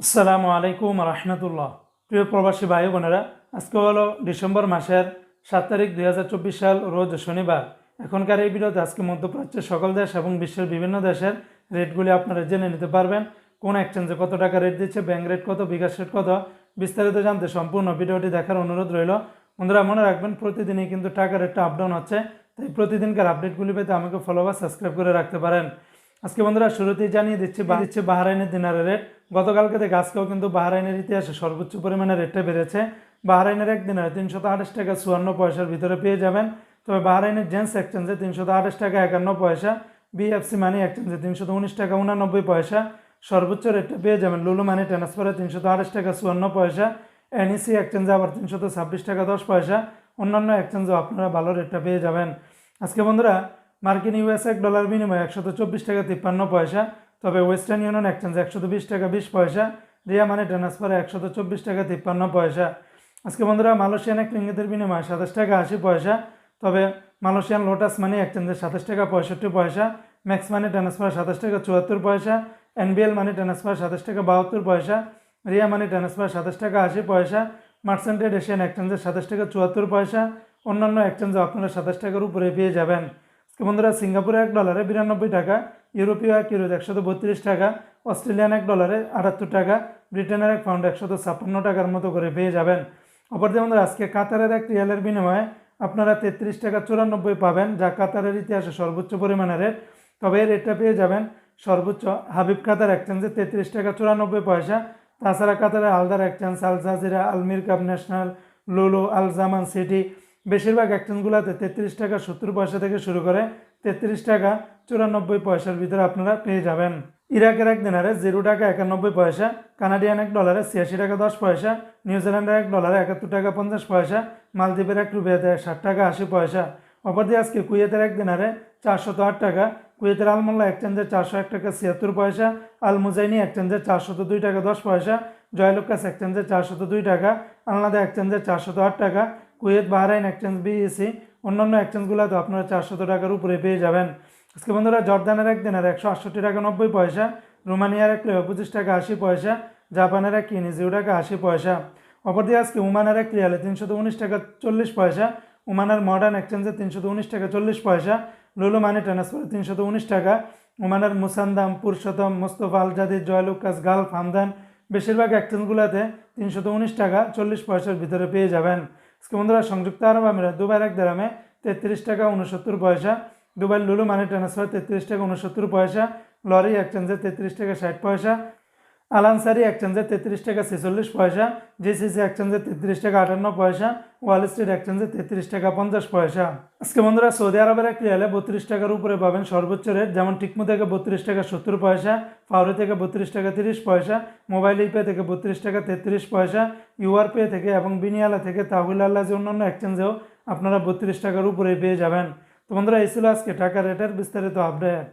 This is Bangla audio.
আসসালামু আলাইকুম রহমতুল্লাহ। প্রিয় প্রবাসী ভাই বোনেরা, আজকে হলো ডিসেম্বর মাসের সাত তারিখ দুই হাজার চব্বিশ সাল, রোজ শনিবার। এখনকার এই ভিডিওতে আজকে মধ্যপ্রাচ্যের সকল দেশ এবং বিশ্বের বিভিন্ন দেশের রেটগুলি আপনারা জেনে নিতে পারবেন। কোন এক্সচেঞ্জে কত টাকা রেট দিচ্ছে ব্যাঙ্ক রেট কত, বিকাশ রেট কত, বিস্তারিত জানতে সম্পূর্ণ ভিডিওটি দেখার অনুরোধ রইল। বন্ধুরা, মনে রাখবেন প্রতিদিনই কিন্তু টাকা রেটটা আপ ডাউন হচ্ছে, তাই প্রতিদিনকার আপডেটগুলি পেতে আমাকে ফলো বা সাবস্ক্রাইব করে রাখতে পারেন। আজকে বন্ধুরা শুরুতেই জানিয়ে দিচ্ছি বা দিচ্ছে বাহারাইনের দিনারের রেট। গতকালকে থেকে আজকেও কিন্তু বাহারাইনের ইতিহাসে সর্বোচ্চ পরিমাণে রেটটা বেড়েছে। বাহারাইনের এক দিনারে তিনশত আঠাশ টাকা চুয়ান্ন পয়সার ভিতরে পেয়ে যাবেন। তবে বাহারাইনের জেন্টস এক্সচেঞ্জে তিনশত আঠাশ টাকা একান্ন পয়সা, বিএফসি মানি এক্সচেঞ্জে তিনশত উনিশ টাকা উনানব্বই পয়সা। সর্বোচ্চ রেটটা পেয়ে যাবেন লুলু মানি ট্রান্সফারে তিনশত আঠাশ টাকা চুয়ান্ন পয়সা, এনইসি এক্সচেঞ্জে আবার তিনশত ছাব্বিশ টাকা দশ পয়সা। অন্যান্য এক্সচেঞ্জেও আপনারা ভালো রেটটা পেয়ে যাবেন। আজকে বন্ধুরা মার্কিন ইউএস এক ডলার বিনিময়ে একশত চব্বিশ টাকা তিপ্পান্ন পয়সা, তবে ওয়েস্টার্ন ইউনিয়ন এক্সচেঞ্জ একশত বিশ টাকা বিশ পয়সা, রিয়া মানি ট্রান্সফারে একশত চব্বিশ টাকা তিপ্পান্ন পয়সা। আজকে বন্ধুরা, মালয়েশিয়ান এক রিঙ্গিতের বিনিময়ে সাতাশ টাকা আশি পয়সা, তবে মালয়েশিয়ান লোটাস মানি এক্সচেঞ্জে সাতাশ টাকা পঁয়ষট্টি পয়সা, ম্যাক্স মানি ট্রান্সফার সাতাশ টাকা চুয়াত্তর পয়সা, এনবিএল মানি ট্রান্সফার সাতাশ টাকা বাহাত্তর পয়সা, রিয়া মানি ট্রান্সফার সাতাশ টাকা আশি পয়সা মার্সেন্টেড এশিয়ান এক্সচেঞ্জের সাতাশ টাকা চুয়াত্তর পয়সা, অন্যান্য এক্সচেঞ্জে আপনারা সাতাশ টাকার উপরে পেয়ে যাবেন। তো বন্ধুরা, সিঙ্গাপুরে এক ডলারে বিরানব্বই টাকা, ইউরোপীয় এক ইউরোতে একশত বত্রিশ টাকা, অস্ট্রেলিয়ান এক ডলারে আটাত্তর টাকা, ব্রিটেনের এক পাউন্ড একশত ছাপ্পান্ন টাকার মতো করে পেয়ে যাবেন। অপরদিকে বন্ধুরা, আজকে কাতারের এক রিয়ালের বিনিময়ে আপনারা তেত্রিশ টাকা চুরানব্বই পাবেন, যা কাতারের ইতিহাসে সর্বোচ্চ পরিমাণের রেট। তবে এই রেটটা পেয়ে যাবেন সর্বোচ্চ হাবিব কাতার এক্সচেঞ্জে তেত্রিশ টাকা চুরানব্বই পয়সা। তাছাড়া কাতারের Al Dar exchange Al Jazeera আলমির কাপ ন্যাশনাল, লুলু, আল জামান সিটি বেশিরভাগ এক্সচেঞ্জগুলোতে তেত্রিশ টাকা সত্তর পয়সা থেকে শুরু করে তেত্রিশ টাকা চুরানব্বই পয়সার ভিতরে আপনারা পেয়ে যাবেন। ইরাকের এক দিনারে জিরো টাকা একানব্বই পয়সা, কানাডিয়ান এক ডলারে ছিয়াশি টাকা দশ পয়সা, নিউজিল্যান্ডের এক ডলারে একাত্তর টাকা পঞ্চাশ পয়সা, মালদ্বীপের এক রুপিয়াতে ষাট টাকা আশি পয়সা। অপরদিকে আজকে কুয়েতের এক দিনারে চারশত আট টাকা, কুয়েতের আলমোল্লা এক্সচেঞ্জের চারশো এক টাকা ছিয়াত্তর পয়সা আল মুজাইনি এক্সচেঞ্জের চারশত দুই টাকা দশ পয়সা, জয়লুকাস এক্সচেঞ্জের চারশত দুই টাকা, আলনাদা এক্সচেঞ্জের চারশত আট টাকা কুয়েত, বাহরাইন এক্সচেঞ্জ বিএসি অন্যান্য এক্সচেঞ্জগুলোতে আপনারা চারশত টাকার উপরে পেয়ে যাবেন। আজকে বন্ধুরা, জর্দানের এক দিনের একশো আটষট্টি টাকা নব্বই পয়সা, রোমানিয়ার এক রিয়াল পঁচিশ টাকা আশি পয়সা, জাপানের এক কিনি জিরো টাকা আশি পয়সা। অপরদিকে আজকে উমানের এক রিয়ালে তিনশত উনিশ টাকা চল্লিশ পয়সা উমানের মডার্ন এক্সচেঞ্জে তিনশত উনিশ টাকা চল্লিশ পয়সা, লুলু মানি ট্রান্সফারে তিনশত উনিশ টাকা উমানের মুসান্দাম, পুরুষোত্তম, মোস্তফা আলজাদি জয়লুকাস গালফ হামদান বেশিরভাগ এক্সচেঞ্জগুলোতে তিনশত উনিশ টাকা চল্লিশ পয়সার ভিতরে পেয়ে যাবেন। আজকে বন্ধুরা সংযুক্ত আরব আমিরাত, দুবাইয়ের এক দামে তেত্রিশ টাকা উনসত্তর পয়সা দুবাই লুলু মানি ট্রান্সফার তেত্রিশ টাকা উনসত্তর পয়সা, লরি এক্সচেঞ্জে তেত্রিশ টাকা ষাট পয়সা আলানসারি এক্সচেঞ্জে তেত্রিশ টাকা ছেচল্লিশ পয়সা, জিসিসি এক্সচেঞ্জে তেত্রিশ টাকা আটান্ন পয়সা, ওয়াল স্ট্রিট এক্সচেঞ্জে তেত্রিশ টাকা পঞ্চাশ পয়সা। আজকে বন্ধুরা সৌদি আরবের এক রিয়ালে বত্রিশ টাকার উপরে পাবেন সর্বোচ্চ রেট, যেমন টিকমু থেকে বত্রিশ টাকা সত্তর পয়সা ফাউরি থেকে বত্রিশ টাকা তিরিশ পয়সা, মোবাইল ইপে থেকে বত্রিশ টাকা তেত্রিশ পয়সা ইউআর পে থেকে এবং বিনিয়ালা থেকে তাহুল আল্লাহ যে অন্যান্য এক্সচেঞ্জেও আপনারা বত্রিশ টাকার উপরে পেয়ে যাবেন। তো বন্ধুরা, এই ছিল আজকে টাকা রেটের বিস্তারিত আপডেট।